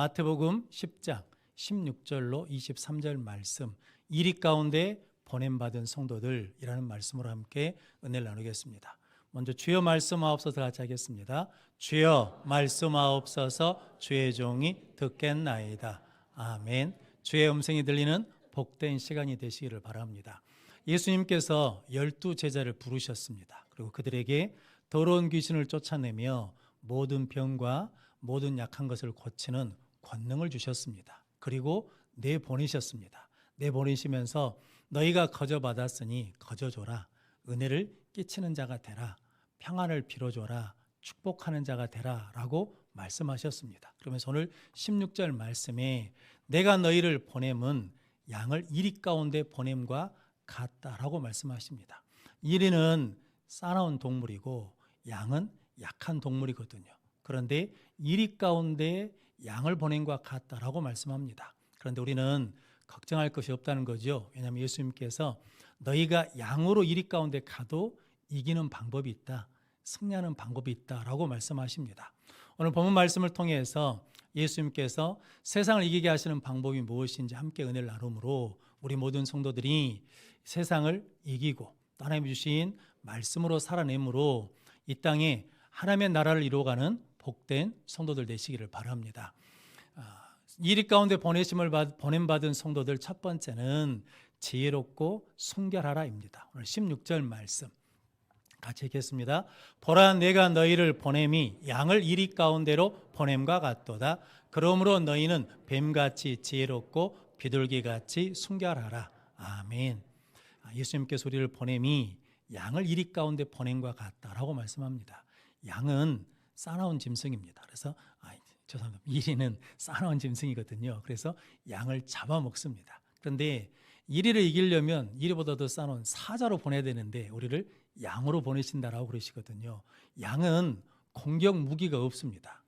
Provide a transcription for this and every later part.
마태복음 10장 16절로 23절 말씀 이리 가운데 보냄받은 성도들이라는 말씀으로 함께 은혜를 나누겠습니다. 먼저 주여 말씀하옵소서 같이 하겠습니다. 주여 말씀하옵소서 주의 종이 듣겠나이다. 아멘. 주의 음성이 들리는 복된 시간이 되시기를 바랍니다. 예수님께서 열두 제자를 부르셨습니다. 그리고 그들에게 더러운 귀신을 쫓아내며 모든 병과 모든 약한 것을 고치는 권능을 주셨습니다. 그리고 내보내셨습니다. 내보내시면서 너희가 거저 받았으니 거저 줘라. 은혜를 끼치는 자가 되라. 평안을 빌어줘라. 축복하는 자가 되라. 라고 말씀하셨습니다. 그러면서 오늘 16절 말씀에 내가 너희를 보냄은 양을 이리 가운데 보냄과 같다라고 말씀하십니다. 이리는 싸나운 동물이고 양은 약한 동물이거든요. 그런데 이리 가운데 양을 보냄과 같다라고 말씀합니다. 그런데 우리는 걱정할 것이 없다는 거죠. 왜냐하면 예수님께서 너희가 양으로 이리 가운데 가도 이기는 방법이 있다. 승리하는 방법이 있다라고 말씀하십니다. 오늘 본문 말씀을 통해서 예수님께서 세상을 이기게 하시는 방법이 무엇인지 함께 은혜를 나눔으로 우리 모든 성도들이 세상을 이기고 하나님이 주신 말씀으로 살아내므로 이 땅에 하나님의 나라를 이루어가는 복된 성도들 되시기를 바랍니다. 아, 이리 가운데 보내심을 받, 보냄 받은 성도들 첫 번째는 지혜롭고 순결하라입니다. 오늘 16절 말씀 같이 읽겠습니다. 보라 내가 너희를 보냄이 양을 이리 가운데로 보냄과 같도다. 그러므로 너희는 뱀같이 지혜롭고 비둘기같이 순결하라. 아멘. 아, 예수님께서 우리를 보냄이 양을 이리 가운데 보냄과 같다라고 말씀합니다. 양은 싸나운 짐승입니다. 그래서 아, 죄송합니다. 이리는 싸나운 짐승이거든요. 그래서 양을 잡아먹습니다. 그런데 이리를 이기려면 이리보다 더 싸놓은 사자로 보내야 되는데 우리를 양으로 보내신다라고 그러시거든요. 양은 공격 무기가 없습니다.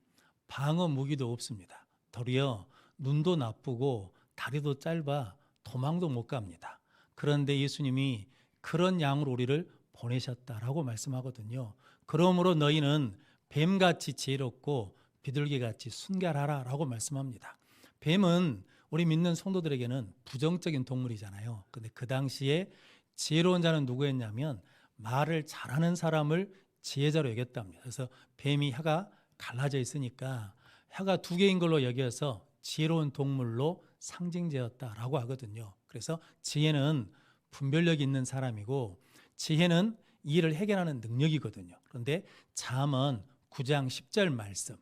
방어 무기도 없습니다. 도리어 눈도 나쁘고 다리도 짧아 도망도 못 갑니다. 그런데 예수님이 그런 양으로 우리를 보내셨다라고 말씀하거든요. 그러므로 너희는 뱀같이 지혜롭고 비둘기같이 순결하라 라고 말씀합니다. 뱀은 우리 믿는 성도들에게는 부정적인 동물이잖아요. 근데 그 당시에 지혜로운 자는 누구였냐면 말을 잘하는 사람을 지혜자로 여겼답니다. 그래서 뱀이 혀가 갈라져 있으니까 혀가 두 개인 걸로 여겨서 지혜로운 동물로 상징되었다라고 하거든요. 그래서 지혜는 분별력 있는 사람이고 지혜는 일을 해결하는 능력이거든요. 그런데 잠언 9장 10절 말씀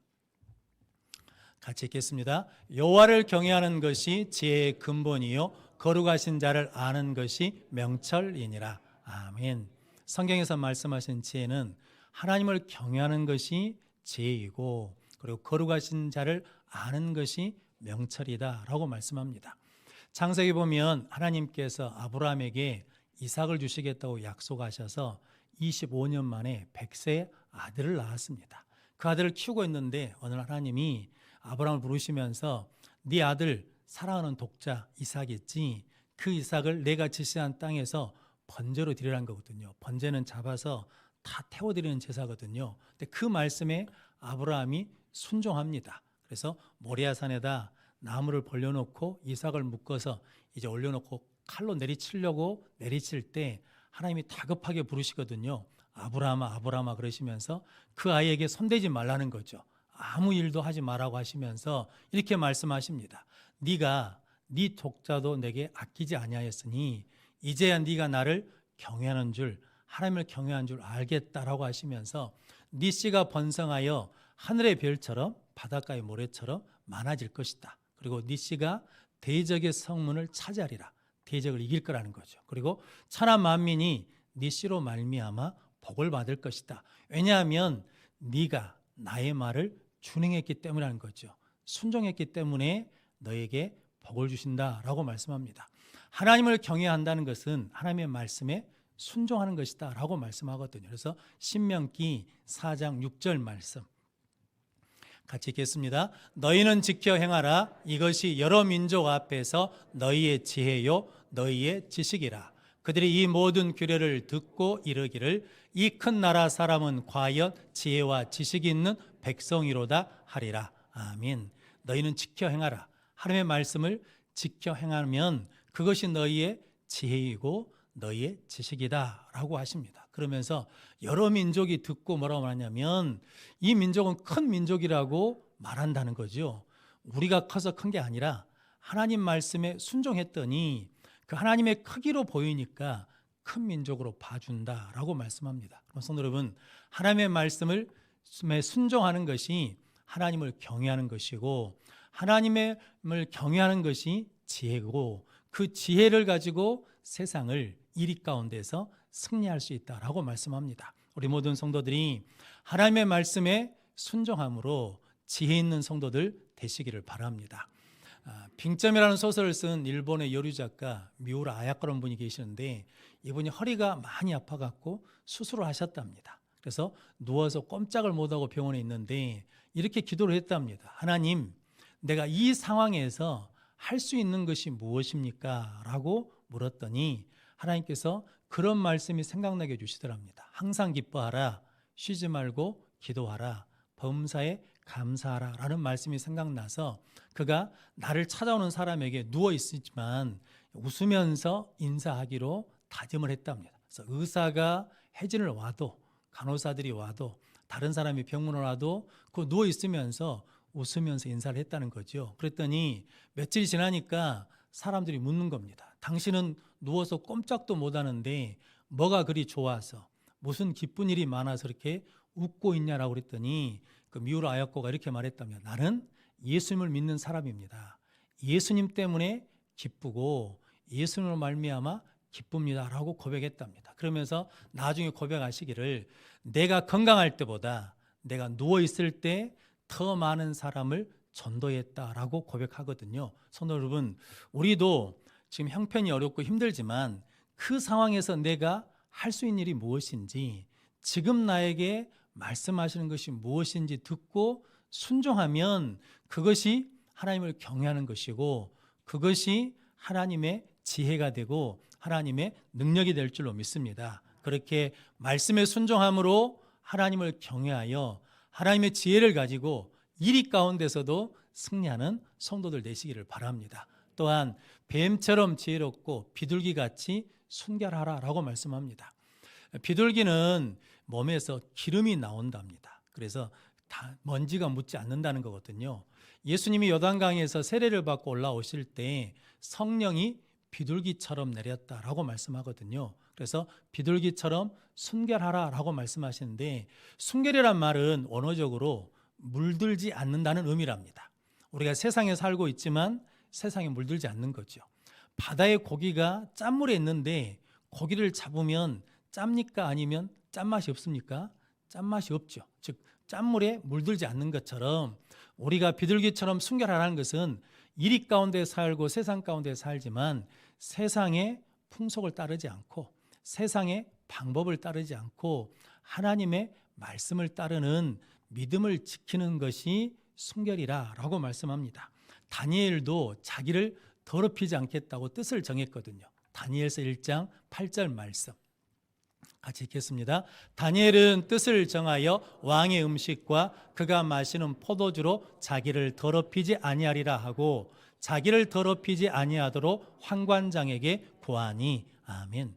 같이 읽겠습니다. 여호와를 경외하는 것이 지혜의 근본이요 거룩하신 자를 아는 것이 명철이니라. 아멘. 성경에서 말씀하신 지혜는 하나님을 경외하는 것이 지혜이고 그리고 거룩하신 자를 아는 것이 명철이다라고 말씀합니다. 창세기 보면 하나님께서 아브라함에게 이삭을 주시겠다고 약속하셔서 25년 만에 100세의 아들을 낳았습니다. 그 아들을 키우고 있는데 어느 날 하나님이 아브라함을 부르시면서 네 아들 사랑하는 독자 이삭 있지 그 이삭을 내가 지시한 땅에서 번제로 드리라는 거거든요. 번제는 잡아서 다 태워드리는 제사거든요. 근데 그 말씀에 아브라함이 순종합니다. 그래서 모리아산에다 나무를 벌려놓고 이삭을 묶어서 이제 올려놓고 칼로 내리치려고 내리칠 때 하나님이 다급하게 부르시거든요. 아브라함아 아브라함아 그러시면서 그 아이에게 손대지 말라는 거죠. 아무 일도 하지 말라고 하시면서 이렇게 말씀하십니다. 네가 네 독자도 내게 아끼지 아니하였으니 이제야 네가 나를 경외하는 줄 하나님을 경외한 줄 알겠다라고 하시면서 네 씨가 번성하여 하늘의 별처럼 바닷가의 모래처럼 많아질 것이다. 그리고 네 씨가 대적의 성문을 차지하리라. 대적을 이길 거라는 거죠. 그리고 천하 만민이 네 씨로 말미암아 복을 받을 것이다. 왜냐하면 네가 나의 말을 준행했기 때문이라는 거죠. 순종했기 때문에 너에게 복을 주신다라고 말씀합니다. 하나님을 경외한다는 것은 하나님의 말씀에 순종하는 것이다라고 말씀하거든요. 그래서 신명기 4장 6절 말씀 같이 읽겠습니다. 너희는 지켜 행하라. 이것이 여러 민족 앞에서 너희의 지혜요, 너희의 지식이라. 그들이 이 모든 규례를 듣고 이르기를 이 큰 나라 사람은 과연 지혜와 지식이 있는 백성이로다 하리라. 아멘. 너희는 지켜 행하라. 하나님의 말씀을 지켜 행하면 그것이 너희의 지혜이고 너희의 지식이다라고 하십니다. 그러면서 여러 민족이 듣고 뭐라고 말하냐면 이 민족은 큰 민족이라고 말한다는 거죠. 우리가 커서 큰 게 아니라 하나님 말씀에 순종했더니 그 하나님의 크기로 보이니까 큰 민족으로 봐준다라고 말씀합니다. 그럼 성도 여러분, 하나님의 말씀을 순종하는 것이 하나님을 경외하는 것이고 하나님을 경외하는 것이 지혜고 그 지혜를 가지고 세상을 이리 가운데서 승리할 수 있다라고 말씀합니다. 우리 모든 성도들이 하나님의 말씀에 순종함으로 지혜 있는 성도들 되시기를 바랍니다. 아, 빙점이라는 소설을 쓴 일본의 여류 작가 미우라 아야코라는 분이 계시는데 이분이 허리가 많이 아파갖고 수술을 하셨답니다. 그래서 누워서 꼼짝을 못하고 병원에 있는데 이렇게 기도를 했답니다. 하나님, 내가 이 상황에서 할 수 있는 것이 무엇입니까? 라고 물었더니 하나님께서 그런 말씀이 생각나게 해주시더랍니다. 항상 기뻐하라, 쉬지 말고 기도하라, 범사에 감사하라 라는 말씀이 생각나서 그가 나를 찾아오는 사람에게 누워 있지만 웃으면서 인사하기로 다짐을 했답니다. 그래서 의사가 해진을 와도 간호사들이 와도 다른 사람이 병문을 와도 그 누워 있으면서 웃으면서 인사를 했다는 거죠. 그랬더니 며칠이 지나니까 사람들이 묻는 겁니다. 당신은 누워서 꼼짝도 못 하는데 뭐가 그리 좋아서 무슨 기쁜 일이 많아서 이렇게 웃고 있냐라고 그랬더니 그 미우라 아야코가 이렇게 말했다면 나는 예수님을 믿는 사람입니다. 예수님 때문에 기쁘고 예수님을 말미암아 기쁩니다라고 고백했답니다. 그러면서 나중에 고백하시기를 내가 건강할 때보다 내가 누워 있을 때 더 많은 사람을 전도했다라고 고백하거든요. 성도 여러분, 우리도 지금 형편이 어렵고 힘들지만 그 상황에서 내가 할 수 있는 일이 무엇인지 지금 나에게 말씀하시는 것이 무엇인지 듣고 순종하면 그것이 하나님을 경외하는 것이고 그것이 하나님의 지혜가 되고 하나님의 능력이 될 줄로 믿습니다. 그렇게 말씀에 순종함으로 하나님을 경외하여 하나님의 지혜를 가지고 이리 가운데서도 승리하는 성도들 되시기를 바랍니다. 또한 뱀처럼 지혜롭고 비둘기 같이 순결하라라고 말씀합니다. 비둘기는 몸에서 기름이 나온답니다. 그래서 다 먼지가 묻지 않는다는 거거든요. 예수님이 요단강에서 세례를 받고 올라오실 때 성령이 비둘기처럼 내렸다라고 말씀하거든요. 그래서 비둘기처럼 순결하라라고 말씀하시는데 순결이란 말은 원어적으로 물들지 않는다는 의미랍니다. 우리가 세상에 살고 있지만 세상에 물들지 않는 거죠. 바다의 고기가 짠물에 있는데 고기를 잡으면 짭니까 아니면 짠맛이 없습니까? 짠맛이 없죠. 즉 짠물에 물들지 않는 것처럼 우리가 비둘기처럼 순결하라는 것은 이리 가운데 살고 세상 가운데 살지만 세상의 풍속을 따르지 않고 세상의 방법을 따르지 않고 하나님의 말씀을 따르는 믿음을 지키는 것이 순결이라라고 말씀합니다. 다니엘도 자기를 더럽히지 않겠다고 뜻을 정했거든요. 다니엘서 1장 8절 말씀. 같이 읽겠습니다. 다니엘은 뜻을 정하여 왕의 음식과 그가 마시는 포도주로 자기를 더럽히지 아니하리라 하고 자기를 더럽히지 아니하도록 환관장에게 구하니 아멘.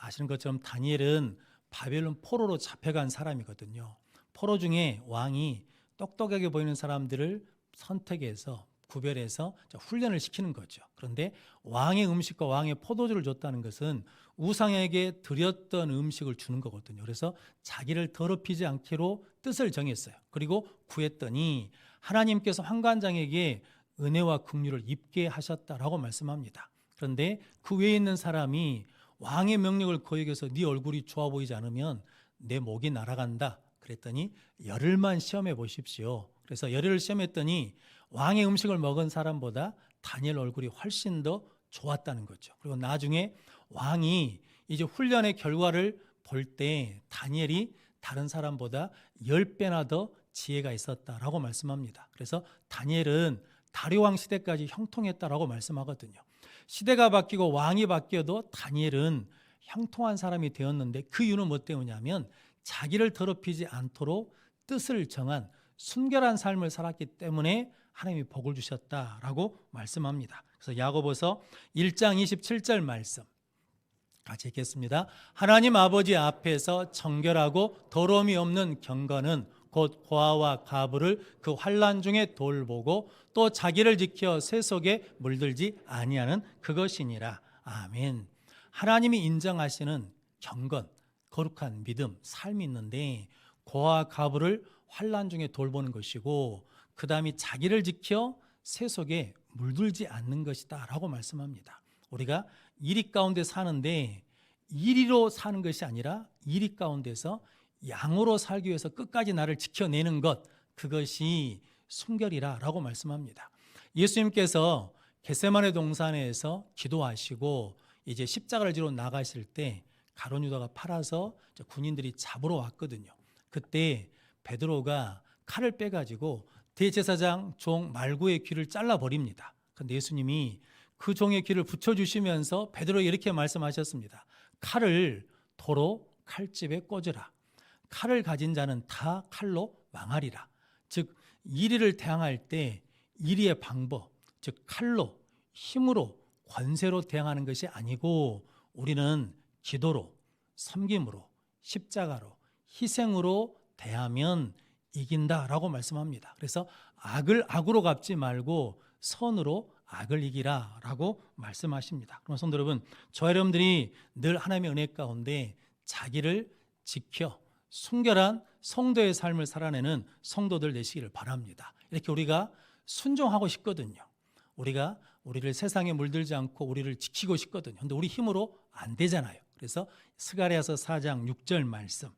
아시는 것처럼 다니엘은 바벨론 포로로 잡혀간 사람이거든요. 포로 중에 왕이 똑똑하게 보이는 사람들을 선택해서 구별해서 훈련을 시키는 거죠. 그런데 왕의 음식과 왕의 포도주를 줬다는 것은 우상에게 드렸던 음식을 주는 거거든요. 그래서 자기를 더럽히지 않기로 뜻을 정했어요. 그리고 구했더니 하나님께서 환관장에게 은혜와 긍휼을 입게 하셨다라고 말씀합니다. 그런데 그 외에 있는 사람이 왕의 명령을 거역해서 네 얼굴이 좋아 보이지 않으면 내 목이 날아간다. 그랬더니 열흘만 시험해 보십시오. 그래서 열흘을 시험했더니 왕의 음식을 먹은 사람보다 다니엘 얼굴이 훨씬 더 좋았다는 거죠. 그리고 나중에 왕이 이제 훈련의 결과를 볼 때 다니엘이 다른 사람보다 10배나 더 지혜가 있었다라고 말씀합니다. 그래서 다니엘은 다리왕 시대까지 형통했다라고 말씀하거든요. 시대가 바뀌고 왕이 바뀌어도 다니엘은 형통한 사람이 되었는데 그 이유는 뭐 때문이냐면 자기를 더럽히지 않도록 뜻을 정한 순결한 삶을 살았기 때문에 하나님이 복을 주셨다라고 말씀합니다. 그래서 야고보서 1장 27절 말씀 같이 읽겠습니다. 하나님 아버지 앞에서 정결하고 더러움이 없는 경건은 곧 고아와 가부를 그 환란 중에 돌보고 또 자기를 지켜 세속에 물들지 아니하는 그것이니라. 아멘. 하나님이 인정하시는 경건, 거룩한 믿음, 삶이 있는데 고아 가부를 환란 중에 돌보는 것이고 그 다음이 자기를 지켜 세속에 물들지 않는 것이다 라고 말씀합니다. 우리가 이리 가운데 사는데 이리로 사는 것이 아니라 이리 가운데서 양으로 살기 위해서 끝까지 나를 지켜내는 것 그것이 순결이라 라고 말씀합니다. 예수님께서 겟세마네 동산에서 기도하시고 이제 십자가를 지러 나가실 때 가론 유다가 팔아서 군인들이 잡으러 왔거든요. 그때 베드로가 칼을 빼가지고 대제사장 종 말구의 귀를 잘라 버립니다. 근데 예수님이 그 종의 귀를 붙여주시면서 베드로에게 이렇게 말씀하셨습니다. 칼을 도로 칼집에 꽂으라. 칼을 가진 자는 다 칼로 망하리라. 즉 이리를 대항할 때 이리의 방법, 즉 칼로 힘으로 권세로 대항하는 것이 아니고 우리는 기도로 섬김으로 십자가로 희생으로 대하면 이긴다라고 말씀합니다. 그래서 악을 악으로 갚지 말고 선으로 악을 이기라라고 말씀하십니다. 그럼 성도 여러분, 저 여러분들이 늘 하나님의 은혜 가운데 자기를 지켜 순결한 성도의 삶을 살아내는 성도들 되시기를 바랍니다. 이렇게 우리가 순종하고 싶거든요. 우리가 우리를 세상에 물들지 않고 우리를 지키고 싶거든요. 근데 우리 힘으로 안 되잖아요. 그래서 스가랴서 4장 6절 말씀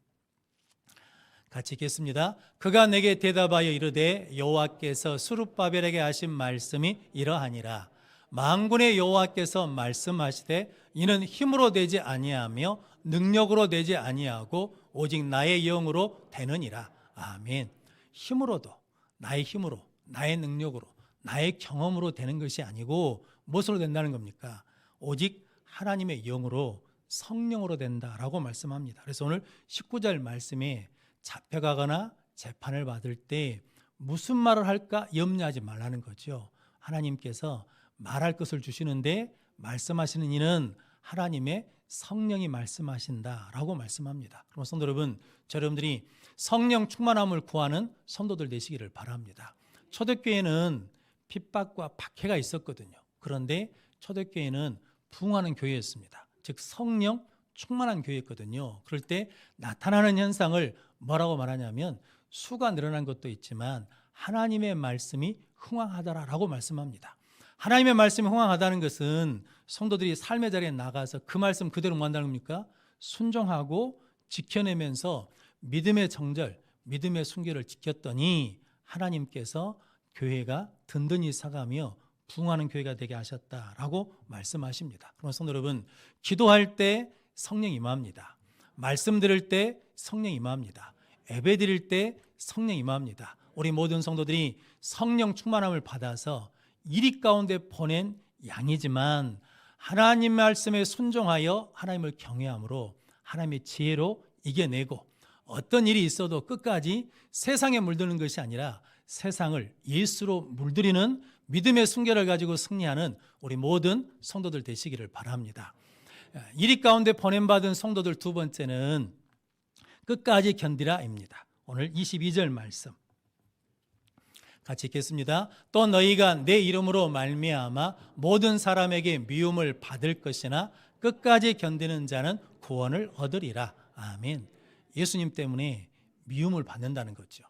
같이 읽겠습니다. 그가 내게 대답하여 이르되 여호와께서 수룹바벨에게 하신 말씀이 이러하니라. 만군의 여호와께서 말씀하시되 이는 힘으로 되지 아니하며 능력으로 되지 아니하고 오직 나의 영으로 되느니라. 아멘. 힘으로도 나의 힘으로 나의 능력으로 나의 경험으로 되는 것이 아니고 무엇으로 된다는 겁니까? 오직 하나님의 영으로 성령으로 된다라고 말씀합니다. 그래서 오늘 19절 말씀에 잡혀가거나 재판을 받을 때 무슨 말을 할까 염려하지 말라는 거죠. 하나님께서 말할 것을 주시는데 말씀하시는 이는 하나님의 성령이 말씀하신다라고 말씀합니다. 그럼 성도 여러분, 저 여러분들이 성령 충만함을 구하는 성도들 되시기를 바랍니다. 초대교회는 핍박과 박해가 있었거든요. 그런데 초대교회는 부흥하는 교회였습니다. 즉 성령 충만한 교회였거든요. 그럴 때 나타나는 현상을 뭐라고 말하냐면 수가 늘어난 것도 있지만 하나님의 말씀이 흥왕하더라라고 말씀합니다. 하나님의 말씀이 흥왕하다는 것은 성도들이 삶의 자리에 나가서 그 말씀 그대로 뭐 한다는 겁니까? 순종하고 지켜내면서 믿음의 정절, 믿음의 순결을 지켰더니 하나님께서 교회가 든든히 사가며 부흥하는 교회가 되게 하셨다라고 말씀하십니다. 그럼 성도 여러분, 기도할 때 성령 임합니다. 말씀 들을 때 성령 임합니다. 예배 드릴 때 성령 임합니다. 우리 모든 성도들이 성령 충만함을 받아서 이리 가운데 보낸 양이지만 하나님 말씀에 순종하여 하나님을 경외함으로 하나님의 지혜로 이겨내고 어떤 일이 있어도 끝까지 세상에 물드는 것이 아니라 세상을 예수로 물들이는 믿음의 순결을 가지고 승리하는 우리 모든 성도들 되시기를 바랍니다. 이리 가운데 보냄받은 성도들 두 번째는 끝까지 견디라입니다. 오늘 22절 말씀 같이 읽겠습니다. 또 너희가 내 이름으로 말미암아 모든 사람에게 미움을 받을 것이나 끝까지 견디는 자는 구원을 얻으리라. 아멘. 예수님 때문에 미움을 받는다는 거죠.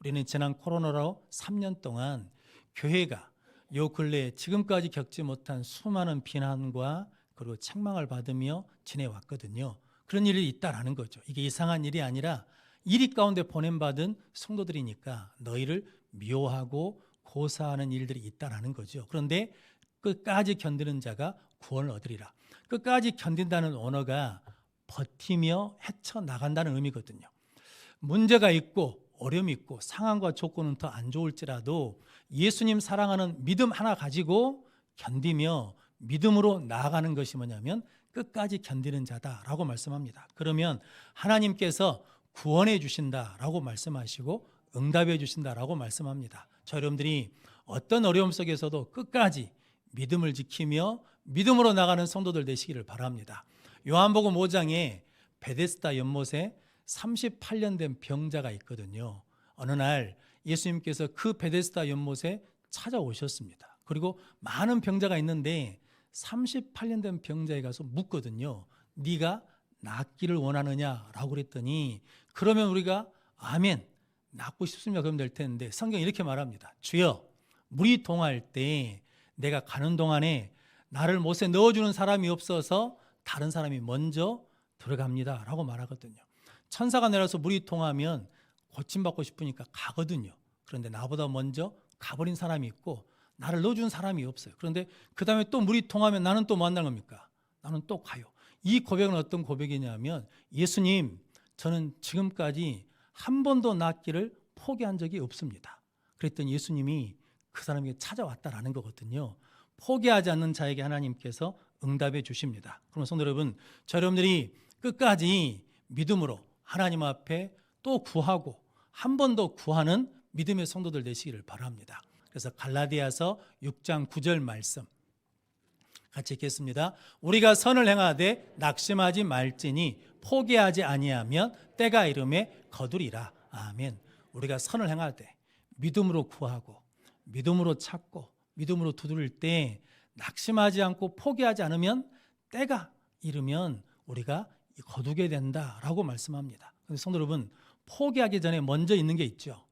우리는 지난 코로나로 3년 동안 교회가 요 근래에 지금까지 겪지 못한 수많은 비난과 그리고 책망을 받으며 지내왔거든요. 그런 일이 있다라는 거죠. 이게 이상한 일이 아니라 이리 가운데 보냄받은 성도들이니까 너희를 미워하고 고사하는 일들이 있다라는 거죠. 그런데 끝까지 견디는 자가 구원을 얻으리라. 끝까지 견딘다는 언어가 버티며 헤쳐 나간다는 의미거든요. 문제가 있고 어려움이 있고 상황과 조건은 더 안 좋을지라도 예수님 사랑하는 믿음 하나 가지고 견디며 믿음으로 나아가는 것이 뭐냐면 끝까지 견디는 자다라고 말씀합니다. 그러면 하나님께서 구원해 주신다라고 말씀하시고 응답해 주신다라고 말씀합니다. 저 여러분들이 어떤 어려움 속에서도 끝까지 믿음을 지키며 믿음으로 나가는 성도들 되시기를 바랍니다. 요한복음 5장에 베데스다 연못에 38년 된 병자가 있거든요. 어느 날 예수님께서 그 베데스다 연못에 찾아오셨습니다. 그리고 많은 병자가 있는데 38년 된 병자에 가서 묻거든요. 네가 낫기를 원하느냐라고 그랬더니 그러면 우리가 아멘 낫고 싶습니다 그러면 될 텐데 성경 이렇게 말합니다. 주여 물이 동할 때 내가 가는 동안에 나를 못에 넣어주는 사람이 없어서 다른 사람이 먼저 들어갑니다 라고 말하거든요. 천사가 내려서 물이 통하면 고침받고 싶으니까 가거든요. 그런데 나보다 먼저 가버린 사람이 있고 나를 넣어준 사람이 없어요. 그런데 그 다음에 또 물이 통하면 나는 또뭐 한다는 겁니까? 나는 또 가요. 이 고백은 어떤 고백이냐면 예수님, 저는 지금까지 한 번도 낫기를 포기한 적이 없습니다. 그랬더니 예수님이 그 사람에게 찾아왔다라는 거거든요. 포기하지 않는 자에게 하나님께서 응답해 주십니다. 그럼 성도 여러분, 저 여러분들이 끝까지 믿음으로 하나님 앞에 또 구하고 한 번 더 구하는 믿음의 성도들 되시기를 바랍니다. 그래서 갈라디아서 6장 9절 말씀 같이 읽겠습니다. 우리가 선을 행하되 낙심하지 말지니 포기하지 아니하면 때가 이름에 거두리라. 아멘. 우리가 선을 행하되 믿음으로 구하고 믿음으로 찾고 믿음으로 두드릴 때 낙심하지 않고 포기하지 않으면 때가 이르면 우리가 거두게 된다라고 말씀합니다. 근데 성도 여러분 포기하기 전에 먼저 있는 게 있죠.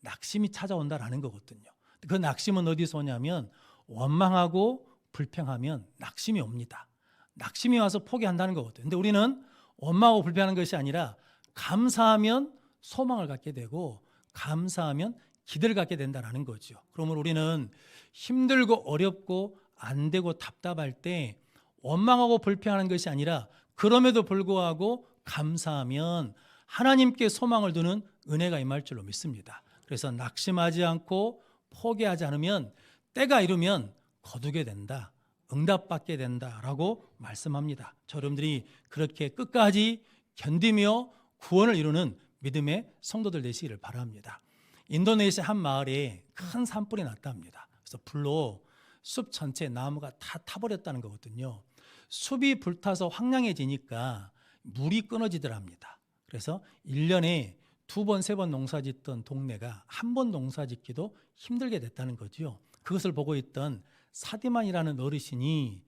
낙심이 찾아온다라는 거거든요. 그 낙심은 어디서 오냐면 원망하고 불평하면 낙심이 옵니다. 낙심이 와서 포기한다는 거거든요. 근데 우리는 원망하고 불평하는 것이 아니라 감사하면 소망을 갖게 되고 감사하면 기대를 갖게 된다라는 거죠. 그러면 우리는 힘들고 어렵고 안 되고 답답할 때 원망하고 불평하는 것이 아니라 그럼에도 불구하고 감사하면 하나님께 소망을 두는 은혜가 임할 줄로 믿습니다. 그래서 낙심하지 않고 포기하지 않으면 때가 이르면 거두게 된다. 응답받게 된다라고 말씀합니다. 저 여러분들이 그렇게 끝까지 견디며 구원을 이루는 믿음의 성도들 되시기를 바랍니다. 인도네시아 한 마을에 큰 산불이 났답니다. 그래서 불로 숲 전체 나무가 다 타버렸다는 거거든요. 숲이 불타서 황량해지니까 물이 끊어지더랍니다. 그래서 1년에 두 번, 세 번 농사 짓던 동네가 한 번 농사 짓기도 힘들게 됐다는 거죠. 그것을 보고 있던 사디만이라는 어르신이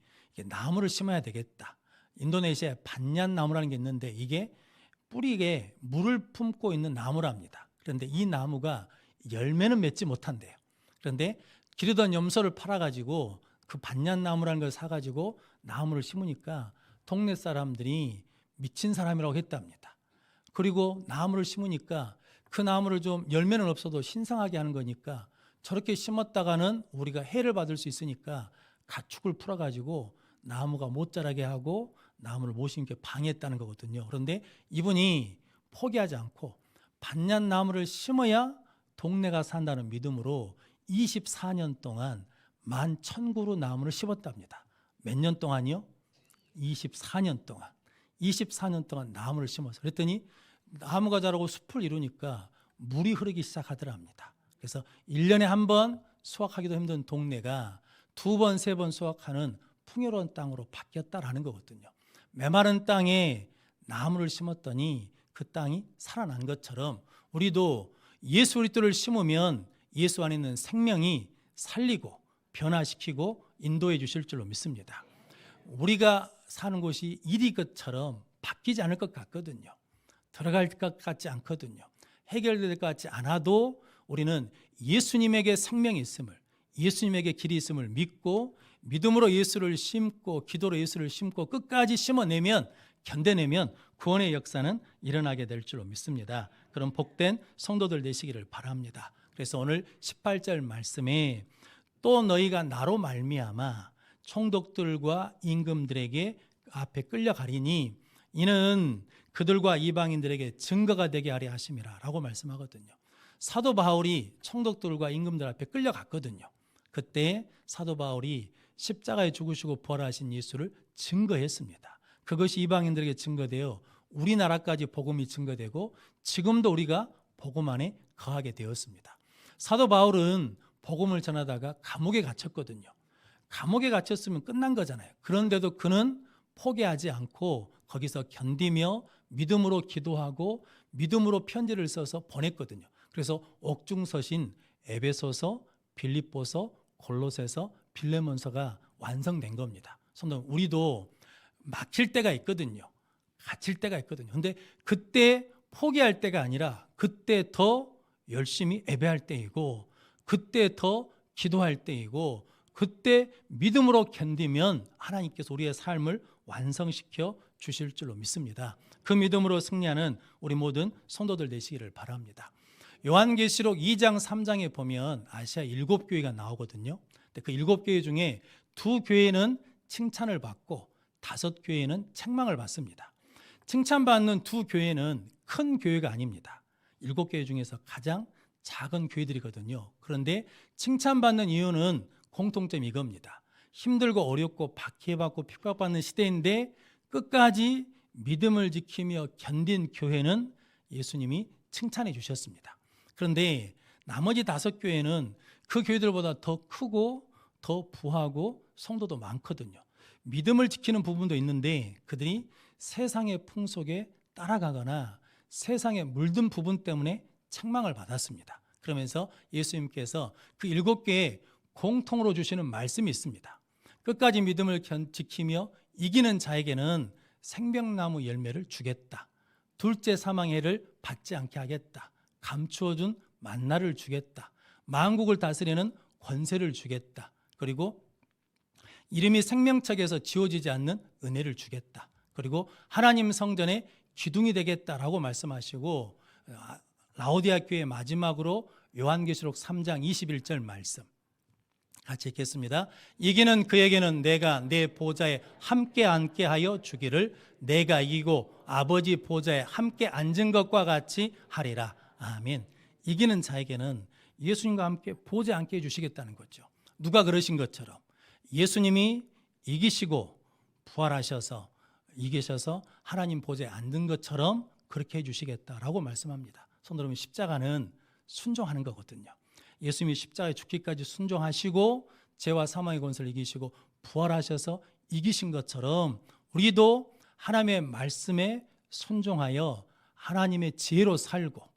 나무를 심어야 되겠다. 인도네시아에 반얀 나무라는 게 있는데 이게 뿌리에 물을 품고 있는 나무랍니다. 그런데 이 나무가 열매는 맺지 못한대요. 그런데 기르던 염소를 팔아가지고 그 반얀 나무라는 걸 사가지고 나무를 심으니까 동네 사람들이 미친 사람이라고 했답니다. 그리고 나무를 심으니까 그 나무를 좀 열매는 없어도 신성하게 하는 거니까 저렇게 심었다가는 우리가 해를 받을 수 있으니까 가축을 풀어가지고 나무가 못 자라게 하고 나무를 못 심게 방해했다는 거거든요. 그런데 이분이 포기하지 않고 반얀 나무를 심어야 동네가 산다는 믿음으로 24년 동안 만 천구로 나무를 심었답니다. 몇 년 동안이요? 24년 동안. 24년 동안 나무를 심어서 그랬더니 나무가 자라고 숲을 이루니까 물이 흐르기 시작하더랍니다. 그래서 1년에 한 번 수확하기도 힘든 동네가 두 번, 세 번 수확하는 풍요로운 땅으로 바뀌었다라는 거거든요. 메마른 땅에 나무를 심었더니 그 땅이 살아난 것처럼 우리도 예수 그리스도를 심으면 예수 안에 있는 생명이 살리고 변화시키고 인도해 주실 줄로 믿습니다. 우리가 사는 곳이 일이 것처럼 바뀌지 않을 것 같거든요. 들어갈 것 같지 않거든요. 해결될 것 같지 않아도 우리는 예수님에게 생명이 있음을 예수님에게 길이 있음을 믿고 믿음으로 예수를 심고 기도로 예수를 심고 끝까지 심어내면 견뎌내면 구원의 역사는 일어나게 될 줄로 믿습니다. 그런 복된 성도들 되시기를 바랍니다. 그래서 오늘 18절 말씀에 또 너희가 나로 말미암아 총독들과 임금들에게 앞에 끌려가리니 이는 그들과 이방인들에게 증거가 되게 하려 하심이라라고 말씀하거든요. 사도 바울이 총독들과 임금들 앞에 끌려갔거든요. 그때 사도 바울이 십자가에 죽으시고 부활하신 예수를 증거했습니다. 그것이 이방인들에게 증거되어 우리나라까지 복음이 증거되고 지금도 우리가 복음 안에 거하게 되었습니다. 사도 바울은 복음을 전하다가 감옥에 갇혔거든요. 감옥에 갇혔으면 끝난 거잖아요. 그런데도 그는 포기하지 않고 거기서 견디며 믿음으로 기도하고 믿음으로 편지를 써서 보냈거든요. 그래서 옥중서신 에베소서, 빌립보서, 골로새서, 빌레몬서가 완성된 겁니다. 성도 우리도 막힐 때가 있거든요. 갇힐 때가 있거든요. 근데 그때 포기할 때가 아니라 그때 더 열심히 예배할 때이고 그때 더 기도할 때이고 그때 믿음으로 견디면 하나님께서 우리의 삶을 완성시켜 주실 줄로 믿습니다. 그 믿음으로 승리하는 우리 모든 성도들 되시기를 바랍니다. 요한계시록 2장 3장에 보면 아시아 일곱 교회가 나오거든요. 근데 그 일곱 교회 중에 두 교회는 칭찬을 받고 다섯 교회는 책망을 받습니다. 칭찬받는 두 교회는 큰 교회가 아닙니다. 일곱 교회 중에서 가장 작은 교회들이거든요. 그런데 칭찬받는 이유는 공통점 이겁니다. 힘들고 어렵고 박해받고 핍박받는 시대인데 끝까지 믿음을 지키며 견딘 교회는 예수님이 칭찬해 주셨습니다. 그런데 나머지 다섯 교회는 그 교회들보다 더 크고 더 부하고 성도도 많거든요. 믿음을 지키는 부분도 있는데 그들이 세상의 풍속에 따라가거나 세상에 물든 부분 때문에 책망을 받았습니다. 그러면서 예수님께서 그 일곱 개의 공통으로 주시는 말씀이 있습니다. 끝까지 믿음을 견- 지키며 이기는 자에게는 생명나무 열매를 주겠다. 둘째 사망해를 받지 않게 하겠다. 감추어준 만나를 주겠다. 만국을 다스리는 권세를 주겠다. 그리고 이름이 생명책에서 지워지지 않는 은혜를 주겠다. 그리고 하나님 성전의 기둥이 되겠다라고 말씀하시고 아, 라오디아 교회 마지막으로 요한계시록 3장 21절 말씀 같이 읽겠습니다. 이기는 그에게는 내가 내 보좌에 함께 앉게 하여 주기를 내가 이기고 아버지 보좌에 함께 앉은 것과 같이 하리라. 아멘. 이기는 자에게는 예수님과 함께 보좌에 앉게 해 주시겠다는 거죠. 누가 그러신 것처럼 예수님이 이기시고 부활하셔서 이기셔서 하나님 보좌에 앉은 것처럼 그렇게 해 주시겠다라고 말씀합니다. 손 여러분 십자가는 순종하는 거거든요. 예수님이 십자가에 죽기까지 순종하시고 죄와 사망의 권세를 이기시고 부활하셔서 이기신 것처럼 우리도 하나님의 말씀에 순종하여 하나님의 지혜로 살고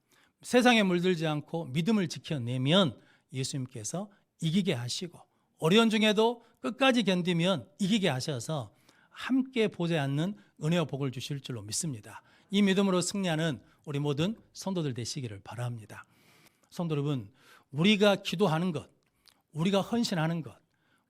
세상에 물들지 않고 믿음을 지켜내면 예수님께서 이기게 하시고 어려운 중에도 끝까지 견디면 이기게 하셔서 함께 보지 않는 은혜와 복을 주실 줄로 믿습니다. 이 믿음으로 승리하는 우리 모든 성도들 되시기를 바랍니다. 성도 여러분, 우리가 기도하는 것, 우리가 헌신하는 것,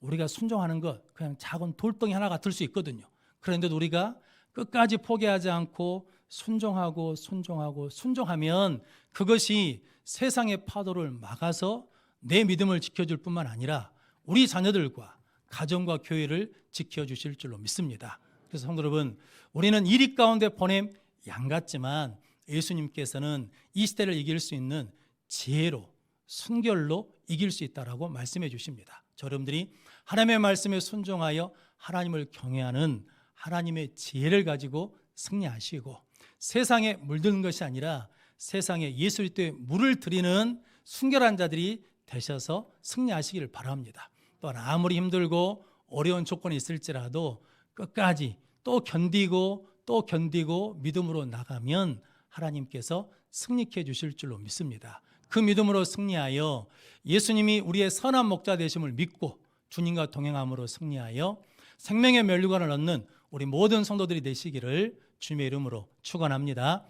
우리가 순종하는 것, 그냥 작은 돌덩이 하나 같을 수 있거든요. 그런데도 우리가 끝까지 포기하지 않고 순종하고 순종하고 순종하면 그것이 세상의 파도를 막아서 내 믿음을 지켜줄 뿐만 아니라 우리 자녀들과 가정과 교회를 지켜주실 줄로 믿습니다. 그래서 성도 여러분, 우리는 이리 가운데 보냄 양 같지만 예수님께서는 이 시대를 이길 수 있는 지혜로 순결로 이길 수 있다라고 말씀해 주십니다. 저 여러분들이 하나님의 말씀에 순종하여 하나님을 경외하는 하나님의 지혜를 가지고 승리하시고 세상에 물드는 것이 아니라 세상에 예수 그리스도의 물을 드리는 순결한 자들이 되셔서 승리하시기를 바랍니다. 또한 아무리 힘들고 어려운 조건이 있을지라도 끝까지 또 견디고 또 견디고 믿음으로 나가면 하나님께서 승리케 주실 줄로 믿습니다. 그 믿음으로 승리하여 예수님이 우리의 선한 목자 되심을 믿고 주님과 동행함으로 승리하여 생명의 멸류관을 얻는 우리 모든 성도들이 되시기를 주님의 이름으로 축원합니다.